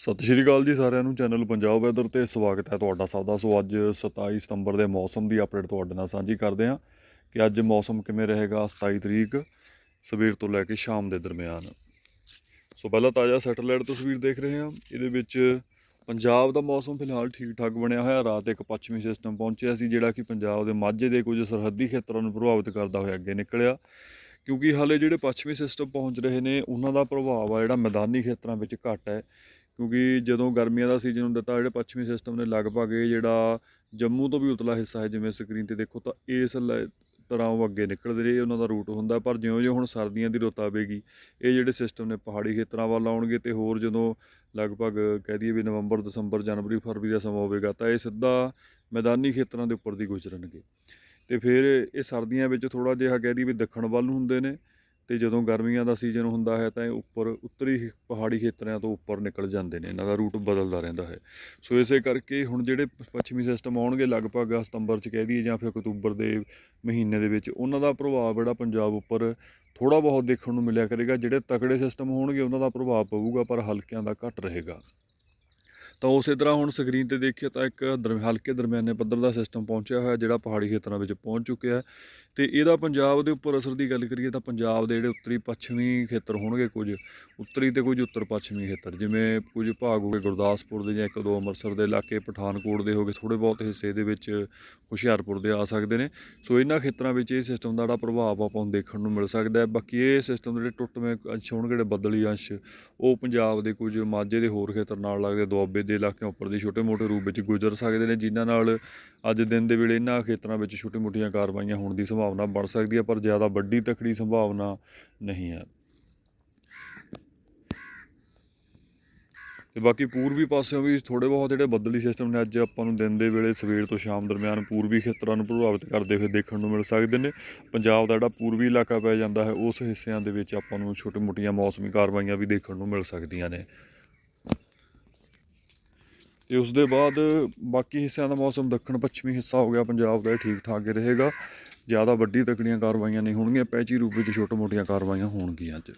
ਸਤਿ ਸ਼੍ਰੀ ਅਕਾਲ ਜੀ ਸਾਰਿਆਂ ਨੂੰ, ਚੈਨਲ ਪੰਜਾਬ ਵੈਦਰ ਤੇ ਸਵਾਗਤ ਹੈ ਤੁਹਾਡਾ ਸਭ ਦਾ। ਸੋ ਅੱਜ 27 ਸਤੰਬਰ ਦੇ ਮੌਸਮ ਦੀ ਅਪਡੇਟ ਤੁਹਾਡੇ ਨਾਲ ਸਾਂਝੀ ਕਰਦੇ ਹਾਂ ਕਿ ਅੱਜ ਮੌਸਮ ਕਿਵੇਂ ਰਹੇਗਾ 27 ਤਰੀਕ, ਸਵੇਰ ਤੋਂ ਲੈ ਕੇ ਸ਼ਾਮ ਦੇ ਦਰਮਿਆਨ। ਸੋ ਪਹਿਲਾਂ ਤਾਜ਼ਾ ਸੈਟੇਲਾਈਟ ਤਸਵੀਰ ਦੇਖ ਰਹੇ ਹਾਂ। ਇਹਦੇ ਵਿੱਚ ਪੰਜਾਬ ਦਾ ਮੌਸਮ ਫਿਲਹਾਲ ਠੀਕ ਠਾਕ ਬਣਿਆ ਹੋਇਆ। ਰਾਤ ਇੱਕ ਪੱਛਮੀ ਸਿਸਟਮ ਪਹੁੰਚਿਆ ਸੀ, ਜਿਹੜਾ ਕਿ ਪੰਜਾਬ ਦੇ ਮਾਝੇ ਦੇ ਕੁਝ ਸਰਹੱਦੀ ਖੇਤਰਾਂ ਨੂੰ ਪ੍ਰਭਾਵਿਤ ਕਰਦਾ ਹੋਇਆ ਅੱਗੇ ਨਿਕਲਿਆ। ਕਿਉਂਕਿ ਹਾਲੇ ਜਿਹੜੇ ਪੱਛਮੀ ਸਿਸਟਮ ਪਹੁੰਚ ਰਹੇ ਨੇ, ਉਹਨਾਂ ਦਾ ਪ੍ਰਭਾਵ ਆ ਜਿਹੜਾ ਮੈਦਾਨੀ ਖੇਤਰਾਂ ਵਿੱਚ ਘੱਟ ਹੈ। ਕਿਉਂਕਿ ਜਦੋਂ ਗਰਮੀਆਂ ਦਾ ਸੀਜ਼ਨ ਹੁੰਦਾ ਤਾਂ ਜਿਹੜੇ ਪੱਛਮੀ ਸਿਸਟਮ ਨੇ ਲਗਭਗ ਇਹ ਜਿਹੜਾ ਜੰਮੂ ਤੋਂ ਵੀ ਉਤਲਾ ਹਿੱਸਾ ਹੈ, ਜਿਵੇਂ ਸਕਰੀਨ ਤੇ ਦੇਖੋ ਤਾਂ ਇਸ ਲੈ- ਤਰ੍ਹਾਂ ਉਹ ਅੱਗੇ ਨਿਕਲਦੇ ਰਹੇ, ਉਹਨਾਂ ਦਾ ਰੂਟ ਹੁੰਦਾ, ਪਰ ਜਿਉਂ-ਜਿਉਂ ਹੁਣ ਸਰਦੀਆਂ ਦੀ ਰੁੱਤ ਆਵੇਗੀ, ਇਹ ਜਿਹੜੇ ਸਿਸਟਮ ਨੇ ਪਹਾੜੀ ਖੇਤਰਾਂ ਵੱਲ ਆਉਣਗੇ ਤੇ ਹੋਰ ਜਦੋਂ ਲਗਭਗ ਕਹਿ ਦਈਏ ਵੀ ਨਵੰਬਰ, ਦਸੰਬਰ, ਜਨਵਰੀ, ਫਰਵਰੀ ਦਾ ਸਮਾਂ ਹੋਵੇਗਾ ਤਾਂ ਇਹ ਸਿੱਧਾ ਮੈਦਾਨੀ ਖੇਤਰਾਂ ਦੇ ਉੱਪਰ ਦੀ ਗੁਜ਼ਰਨਗੇ। ਤੇ ਫਿਰ ਇਹ ਸਰਦੀਆਂ ਵਿੱਚ ਥੋੜਾ ਜਿਹਾ ਕਹਿ ਦਈਏ ਵੀ ਦੱਖਣ ਵੱਲ ਹੁੰਦੇ ਨੇ ਤੇ ਜਦੋਂ ਗਰਮੀਆਂ ਦਾ ਸੀਜ਼ਨ ਹੁੰਦਾ ਹੈ ਤਾਂ ਇਹ ਉੱਪਰ ਉੱਤਰੀ ਪਹਾੜੀ ਖੇਤਰਿਆਂ ਤੋਂ ਉੱਪਰ ਨਿਕਲ ਜਾਂਦੇ ਨੇ, ਇਹਨਾਂ ਦਾ ਰੂਟ ਬਦਲਦਾ ਰਹਿੰਦਾ ਹੈ। ਸੋ ਇਸੇ ਕਰਕੇ ਹੁਣ ਜਿਹੜੇ ਪ- ਪੱਛਮੀ ਸਿਸਟਮ ਆਉਣਗੇ ਲਗਭਗ ਸਤੰਬਰ ਚ ਕਹਿ ਦਈਏ ਜਾਂ ਫਿਰ ਅਕਤੂਬਰ ਦੇ ਮਹੀਨੇ ਦੇ ਵਿੱਚ, ਉਹਨਾਂ ਦਾ ਪ੍ਰਭਾਵ ਜਿਹੜਾ ਪੰਜਾਬ ਉੱਪਰ ਥੋੜਾ ਬਹੁਤ ਦੇਖਣ ਨੂੰ ਮਿਲਿਆ ਕਰੇਗਾ, ਜਿਹੜੇ ਤਕੜੇ ਸਿਸਟਮ ਹੋਣਗੇ ਉਹਨਾਂ ਦਾ ਪ੍ਰਭਾਵ ਪਊਗਾ, ਪਰ ਹਲਕਿਆਂ ਦਾ ਘੱਟ ਰਹੇਗਾ। ਤਾਂ ਉਸੇ ਤਰ੍ਹਾਂ ਹੁਣ ਸਕਰੀਨ ਤੇ ਦੇਖੀਏ ਤਾਂ ਇੱਕ ਦਰ ਹਲਕੇ ਦਰਮਿਆਨੇ ਪੱਧਰ ਦਾ ਸਿਸਟਮ ਪਹੁੰਚਿਆ ਹੋਇਆ, ਜਿਹੜਾ ਪਹਾੜੀ ਖੇਤਰਾਂ ਵਿੱਚ ਪਹੁੰਚ ਚੁੱਕਿਆ ਹੈ। ਤੇ ਇਹਦਾ ਪੰਜਾਬ ਦੇ ਉੱਪਰ ਅਸਰ ਦੀ ਗੱਲ ਕਰੀਏ ਤਾਂ ਪੰਜਾਬ ਦੇ ਜਿਹੜੇ ਉੱਤਰੀ ਪੱਛਮੀ ਖੇਤਰ ਹੋਣਗੇ ਕੁਝ, ਉੱਤਰੀ ਤੇ ਕੁਝ ਉੱਤਰ ਪੱਛਮੀ ਖੇਤਰ, ਜਿਵੇਂ ਕੁਝ ਭਾਗ ਹੋ ਗਏ ਗੁਰਦਾਸਪੁਰ ਦੇ ਜਾਂ ਇੱਕ ਦੋ ਅੰਮ੍ਰਿਤਸਰ ਦੇ ਇਲਾਕੇ, ਪਠਾਨਕੋਟ ਦੇ ਹੋ ਗਏ ਥੋੜੇ ਬਹੁਤ ਹਿੱਸੇ ਦੇ ਵਿੱਚ ਹੁਸ਼ਿਆਰਪੁਰ ਦੇ ਆ ਸਕਦੇ ਨੇ। ਸੋ ਇਹਨਾਂ ਖੇਤਰਾਂ ਵਿੱਚ ਇਹ ਸਿਸਟਮ ਦਾ ਜਿਹੜਾ ਪ੍ਰਭਾਵ ਆਪਾਂ ਨੂੰ ਦੇਖਣ ਨੂੰ ਮਿਲ ਸਕਦਾ ਹੈ। ਬਾਕੀ ਇਹ ਸਿਸਟਮ ਜਿਹੜੇ ਟੁੱਟਵੇਂ ਅੰਸ਼ ਹੋਣਗੇ, ਜਿਹੜੇ ਬੱਦਲੀ ਅੰਸ਼, ਉਹ ਪੰਜਾਬ ਦੇ ਕੁਝ ਮਾਝੇ ਦੇ ਹੋਰ ਖੇਤਰ ਨਾਲ ਲੱਗਦੇ, ਦੁਆਬੇ ਦੇ ਇਲਾਕਿਆਂ ਉੱਪਰ ਦੇ ਛੋਟੇ-ਮੋਟੇ ਰੂਪ ਵਿੱਚ ਗੁਜ਼ਰ ਸਕਦੇ ਨੇ, ਜਿਨ੍ਹਾਂ ਨਾਲ ਅੱਜ ਦਿਨ ਦੇ ਵੇਲੇ ਇਹਨਾਂ ਖੇਤਰਾਂ ਵਿੱਚ ਛੋਟੀ-ਮੋਟੀਆਂ ਕਾਰਵਾਈਆਂ ਹੋਣ ਦੀ ਸੰਭਾਵਨਾ ਬਣ ਸਕਦੀ ਹੈ, ਪਰ ਜ਼ਿਆਦਾ ਵੱਡੀ ਤਕੜੀ ਸੰਭਾਵਨਾ ਨਹੀਂ ਹੈ। ਤੇ ਬਾਕੀ ਪੂਰਬੀ ਪਾਸਿਓਂ ਵੀ ਥੋੜੇ ਬਹੁਤ ਜਿਹੜੇ ਬੱਦਲੀ ਸਿਸਟਮ ਨੇ, ਅੱਜ ਆਪਾਂ ਨੂੰ ਦਿਨ ਦੇ ਵੇਲੇ ਸਵੇਰ ਤੋਂ ਸ਼ਾਮ ਦਰਮਿਆਨ ਪੂਰਬੀ ਖੇਤਰਾਂ ਨੂੰ ਪ੍ਰਭਾਵਿਤ ਕਰਦੇ ਹੋਏ ਦੇਖਣ ਨੂੰ ਮਿਲ ਸਕਦੇ ਨੇ। ਪੰਜਾਬ ਦਾ ਜਿਹੜਾ ਪੂਰਬੀ ਇਲਾਕਾ ਪੈ ਜਾਂਦਾ ਹੈ, ਉਸ ਹਿੱਸਿਆਂ ਦੇ ਵਿੱਚ ਆਪਾਂ ਨੂੰ ਛੋਟੇ-ਮੋਟੀਆਂ ਮੌਸਮੀ ਕਾਰਵਾਈਆਂ ਵੀ ਦੇਖਣ ਨੂੰ ਮਿਲ ਸਕਦੀਆਂ ਨੇ। ਤੇ ਉਸ ਦੇ ਬਾਅਦ ਬਾਕੀ ਹਿੱਸਿਆਂ ਦਾ ਮੌਸਮ ਦੱਖਣ ਪੱਛਮੀ ਹਿੱਸਾ ਹੋ ਗਿਆ, ਪੰਜਾਬ ਦਾ ਇਹ ਠੀਕ ਠਾਕ ਹੀ ਰਹੇਗਾ। ਜ਼ਿਆਦਾ ਵੱਡੀ ਤਕੜੀਆਂ ਕਾਰਵਾਈਆਂ ਨਹੀਂ ਹੋਣਗੀਆਂ, ਪੈਚੀ ਰੂਪ ਵਿੱਚ ਛੋਟੇ-ਮੋਟੀਆਂ ਕਾਰਵਾਈਆਂ ਹੋਣਗੀਆਂ ਅੱਜ।